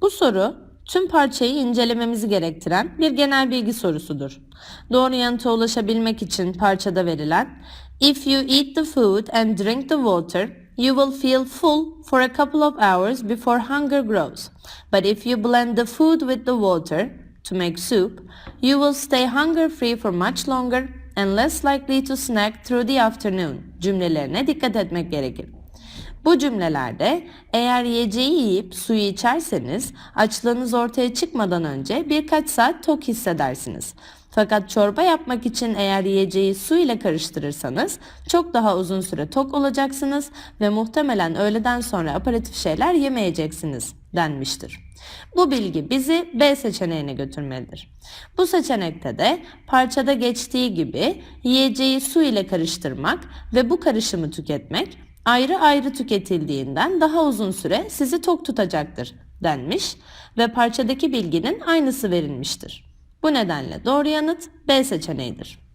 Bu soru tüm parçayı incelememizi gerektiren bir genel bilgi sorusudur. Doğru yanıta ulaşabilmek için parçada verilen If you eat the food and drink the water, you will feel full for a couple of hours before hunger grows. But if you blend the food with the water to make soup, you will stay hunger free for much longer and less likely to snack through the afternoon cümlelerine dikkat etmek gerekir. Bu cümlelerde eğer yiyeceği yiyip suyu içerseniz açlığınız ortaya çıkmadan önce birkaç saat tok hissedersiniz. Fakat çorba yapmak için eğer yiyeceği su ile karıştırırsanız çok daha uzun süre tok olacaksınız ve muhtemelen öğleden sonra aparatif şeyler yemeyeceksiniz denmiştir. Bu bilgi bizi B seçeneğine götürmelidir. Bu seçenekte de parçada geçtiği gibi yiyeceği su ile karıştırmak ve bu karışımı tüketmek ayrı ayrı tüketildiğinden daha uzun süre sizi tok tutacaktır denmiş ve parçadaki bilginin aynısı verilmiştir. Bu nedenle doğru yanıt B seçeneğidir.